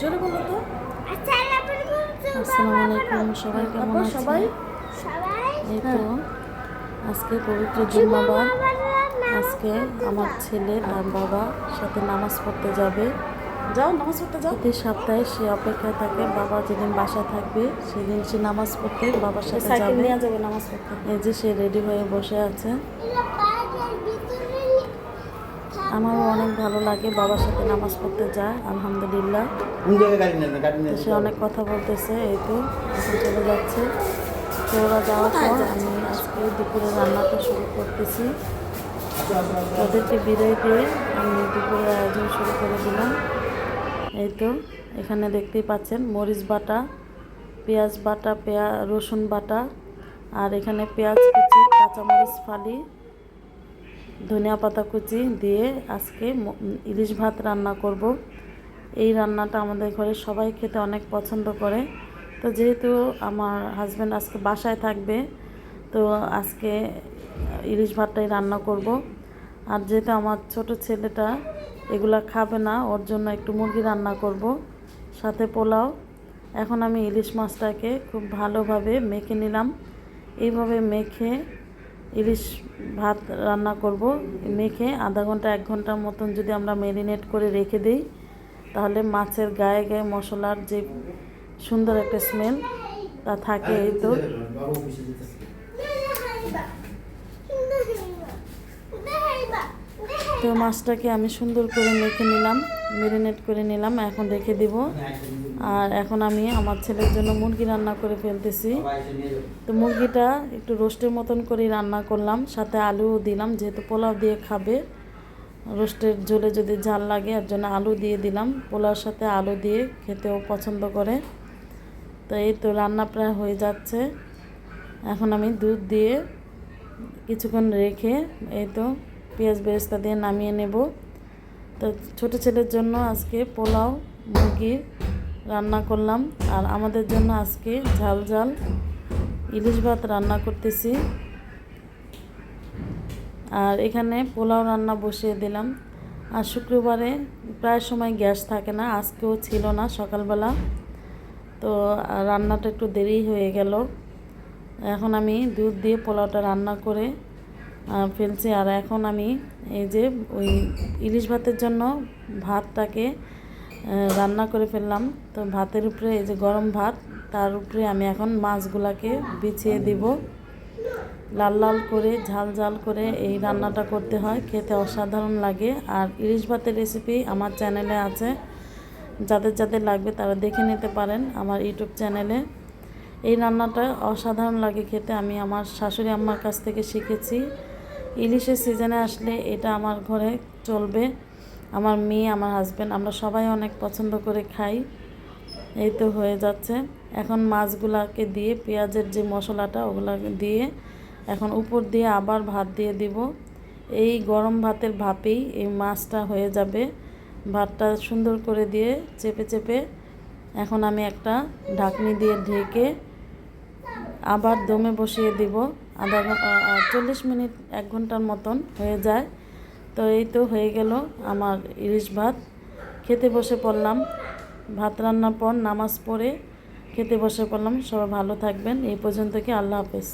জোরে বলো তো। আসসালামু আলাইকুম সবাই কেমন আছেন? সবাই? এই তো আজকে পবিত্র জুম্মাবার। আজকে আমার ছেলে তার বাবা সাথে নামাজ পড়তে যাবে। যাও নামাজ পড়তে যাও। প্রতি সপ্তাহে সে অপেক্ষায় থাকে বাবা যেদিন বাসায় থাকবে সেদিন সে নামাজ পড়তে বাবার সাথে যাবে। যাবে নামাজ পড়তে। এই যে সে রেডি হয়ে বসে আছে। আমারও অনেক ভালো লাগে বাবার সাথে নামাজ পড়তে যায় আলহামদুলিল্লাহ। সে অনেক কথা বলতেছে এই তো এখন চলে যাচ্ছে। তো ওরা যাওয়ার পর আমি আজকে দুপুরে রান্নাটা শুরু করতেছি। ওদেরকে বিদায় দিয়ে আমি দুপুরের আয়োজন শুরু করে দিলাম। এই তো এখানে দেখতেই পাচ্ছেন মরিচ বাটা পেঁয়াজ বাটা পেঁয়া রসুন বাটা আর এখানে পেঁয়াজ কুচি কাঁচামরিচ ফালি ধনিয়া পাতা কুচি দিয়ে আজকে ইলিশ ভাত রান্না করব। এই রান্নাটা আমাদের ঘরে সবাই খেতে অনেক পছন্দ করে। তো যেহেতু আমার হাজব্যান্ড আজকে বাসায় থাকবে, তো আজকে ইলিশ ভাতটাই রান্না করব। আর যেহেতু আমার ছোট ছেলেটা এগুলা খাবে না, ওর জন্য একটু মুরগি রান্না করব, সাথে পোলাও। এখন আমি ইলিশ মাছটাকে খুব ভালোভাবে মেখে নিলাম। এইভাবে মেখে ইলিশ ভাত রান্না করব মেখে আধা ঘণ্টা এক ঘণ্টার মতন যদি আমরা ম্যারিনেট করে রেখে দিই তাহলে মাছের গায়ে গায়ে মশলার যে সুন্দর একটা স্মেল তা থাকে এই তো। তো মাছটাকে আমি সুন্দর করে মেখে নিলাম ম্যারিনেট করে নিলাম, এখন রেখে দিব। আর এখন আমি আমার ছেলের জন্য মুরগি রান্না করে ফেলতেছি। তো মুরগিটা একটু রোস্টের মতন করে রান্না করলাম, সাথে আলুও দিলাম, যেহেতু পোলাও দিয়ে খাবে। রোস্টের ঝোলে যদি ঝাল লাগে, এর জন্য আলু দিয়ে দিলাম। পোলাওর সাথে আলু দিয়ে খেতেও পছন্দ করে। তো এই তো রান্না প্রায় হয়ে যাচ্ছে। এখন আমি দুধ দিয়ে কিছুক্ষণ রেখে এই তো পেঁয়াজ বেরেস্তা দিয়ে নামিয়ে নেব। তো ছোটো ছেলের জন্য আজকে পোলাও, মুরগি রান্না করলাম। আর আমাদের জন্য আজকে ঝাল ঝাল ইলিশ ভাত রান্না করতেছি। আর এখানে পোলাও রান্না বসিয়ে দিলাম। আর শুক্রবারে প্রায় সময় গ্যাস থাকে না, আজকেও ছিল না সকালবেলা। তো রান্নাটা একটু দেরি হয়ে গেল। এখন আমি দুধ দিয়ে পোলাওটা রান্না করে ফেলছি। আর এখন আমি এই যে ওই ইলিশ ভাতের জন্য ভাতটাকে রান্না করে ফেললাম। তো ভাতের উপরে এই যে গরম ভাত, তার উপরে আমি এখন মাছগুলাকে বিছিয়ে দিব। লাল লাল করে, ঝাল ঝাল করে এই রান্নাটা করতে হয়। খেতে অসাধারণ লাগে। আর ইলিশ ভাতের রেসিপি আমার চ্যানেলে আছে। যাদের যাদের লাগবে তারা দেখে নিতে পারেন আমার ইউটিউব চ্যানেলে এই রান্নাটা অসাধারণ লাগে খেতে। আমি আমার শাশুড়ি আম্মার কাছ থেকে শিখেছি। ইলিশের সিজনে আসলে এটা আমার ঘরে চলবে। আমার মেয়ে, আমার হাজব্যান্ড আমরা সবাই অনেক পছন্দ করে খাই। এই তো হয়ে যাচ্ছে। এখন মাছগুলাকে দিয়ে, পেঁয়াজের যে মশলাটা, ওগুলা দিয়ে এখন উপর দিয়ে আবার ভাত দিয়ে দিব। এই গরম ভাতের ভাপেই এই মাছটা হয়ে যাবে। ভাতটা সুন্দর করে দিয়ে চেপে চেপে এখন আমি একটা ঢাকনি দিয়ে ঢেকে আবার দমে বসিয়ে দিব। আধা চল্লিশ মিনিট এক ঘণ্টার মতন হয়ে যায়। তো এই তো হয়ে গেল আমার ইলিশ ভাত। খেতে বসে পড়লাম। ভাত রান্নার পর নামাজ পড়ে খেতে বসে পড়লাম। সবাই ভালো থাকবেন। এই পর্যন্ত কি আল্লাহ হাফেজ।